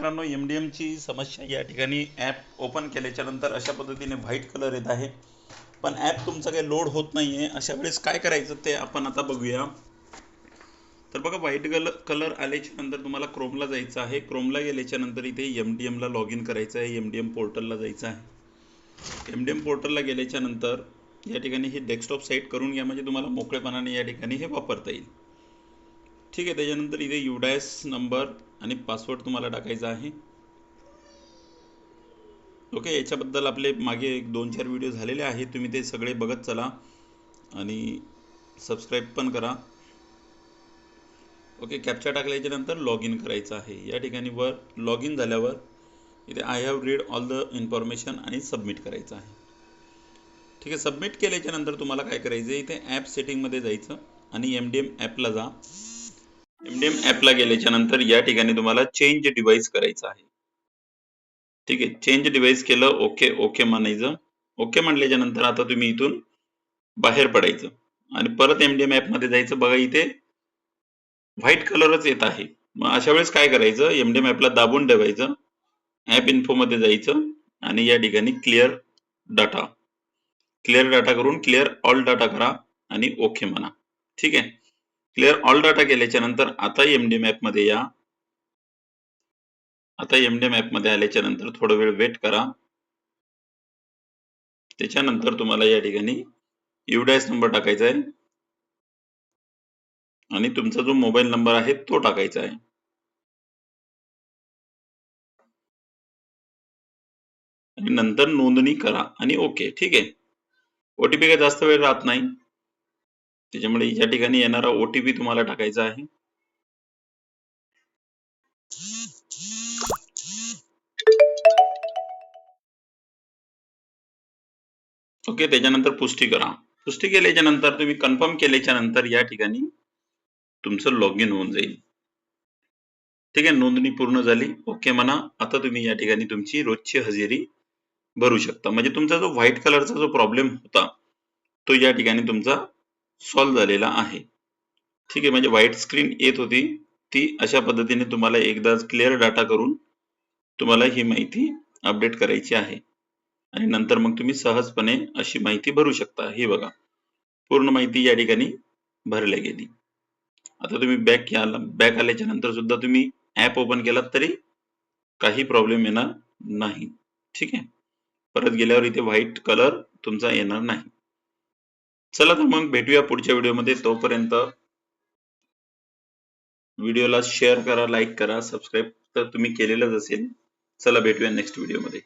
मित्रांनो M D एमची समस्या या ठिकाणी ॲप ओपन केल्याच्यानंतर अशा पद्धतीने व्हाईट कलर येत आहे. पण ॲप तुमचं काही लोड होत नाही आहे अशा वेळेस काय करायचं ते आपण आता बघूया. तर बघा व्हाईट कलर कलर आल्याच्यानंतर तुम्हाला क्रोमला जायचं आहे. क्रोमला गेल्याच्यानंतर इथे एम डी एमला लॉग इन करायचं आहे. एम डी एम पोर्टलला जायचं आहे. एम डी एम पोर्टलला गेल्याच्यानंतर या ठिकाणी हे डेस्कटॉप सेट करून घ्या. म्हणजे तुम्हाला मोकळेपणाने या ठिकाणी हे वापरता येईल. ठीक आहे त्याच्यानंतर इथे युडायस नंबर आणि पासवर्ड तुम्हाला टाकायचा आहे. ओके याच्याबद्दल आपले मागे एक दोन चार व्हिडिओ झालेले आहेत. तुम्ही ते सगळे बघत चला आणि सबस्क्राईब पण करा. ओके कॅप्चा टाकल्याच्या नंतर लॉग इन करायचं आहे. या ठिकाणी वर लॉग इन झाल्यावर इथे I have read all the information आणि सबमिट करायचं आहे. ठीक आहे सबमिट केल्याच्यानंतर तुम्हाला काय करायचं आहे इथे ॲप सेटिंगमध्ये जायचं आणि एम डी एम ॲपला जा. एमडीएम ऍपला गेल्याच्यानंतर या ठिकाणी तुम्हाला चेंज डिव्हाइस करायचं आहे. ठीक आहे चेंज डिव्हाइस केलं ओके ओके म्हणायचं. ओके म्हणल्याच्या नंतर आता तुम्ही इथून बाहेर पडायचं. आणि परत एमडीएम ऍपमध्ये जायचं. बघा इथे व्हाईट कलरच येत आहे. मग अशा वेळेस काय करायचं? एमडीएम ऍपला दाबून ठेवायचं. ॲप इन्फोमध्ये जायचं. आणि या ठिकाणी क्लिअर डाटा क्लिअर डाटा करून क्लिअर ऑल डाटा करा. आणि ओके म्हणा. ठीक आहे? क्लिअर ऑल डाटा केल्याच्यानंतर आता एम डी मॅपमध्ये या. आता एम डी मॅपमध्ये आल्याच्यानंतर थोडा वेळ वेट करा. त्याच्यानंतर तुम्हाला या ठिकाणी युडायस नंबर टाकायचा आहे. आणि तुमचा जो मोबाईल नंबर आहे तो टाकायचा आहे. आणि नंतर नोंदणी करा. आणि ओके ठीक आहे. ओटीपी काही जास्त वेळ राहत नाही. त्याच्यामुळे या ठिकाणी येणारा ओटीपी तुम्हाला टाकायचा आहे. ओके त्याच्यानंतर पुष्टी करा. पुष्टी केल्याच्यानंतर तुम्ही कन्फर्म केल्याच्यानंतर या ठिकाणी तुमचं लॉग इन होऊन जाईल. ठीक आहे नोंदणी पूर्ण झाली. ओके म्हणा आता तुम्ही या ठिकाणी तुमची रोजची हजेरी भरू शकता. म्हणजे तुमचा जो व्हाईट कलरचा जो प्रॉब्लेम होता तो या ठिकाणी तुमचा सॉल्व झालेला आहे. ठीक आहे म्हणजे व्हाईट स्क्रीन येत होती. ती अशा पद्धतीने तुम्हाला एकदा क्लिअर डाटा करून तुम्हाला ही माहिती अपडेट करायची आहे. आणि नंतर मग तुम्ही सहजपणे अशी माहिती भरू शकता. हे बघा पूर्ण माहिती या ठिकाणी भरल्या गेली. आता तुम्ही बॅक आला बॅक आल्याच्यानंतर सुद्धा तुम्ही ऍप ओपन केलात तरी काही प्रॉब्लेम येणार नाही. ठीक आहे? परत गेल्यावर इथे व्हाईट कलर तुमचा येणार नाही. चला तर मग भेटूया पुढच्या व्हिडिओमध्ये. तोपर्यंत व्हिडिओला शेअर करा लाईक करा सबस्क्राईब तर तुम्ही केलेलंच असेल. चला भेटूया नेक्स्ट व्हिडिओमध्ये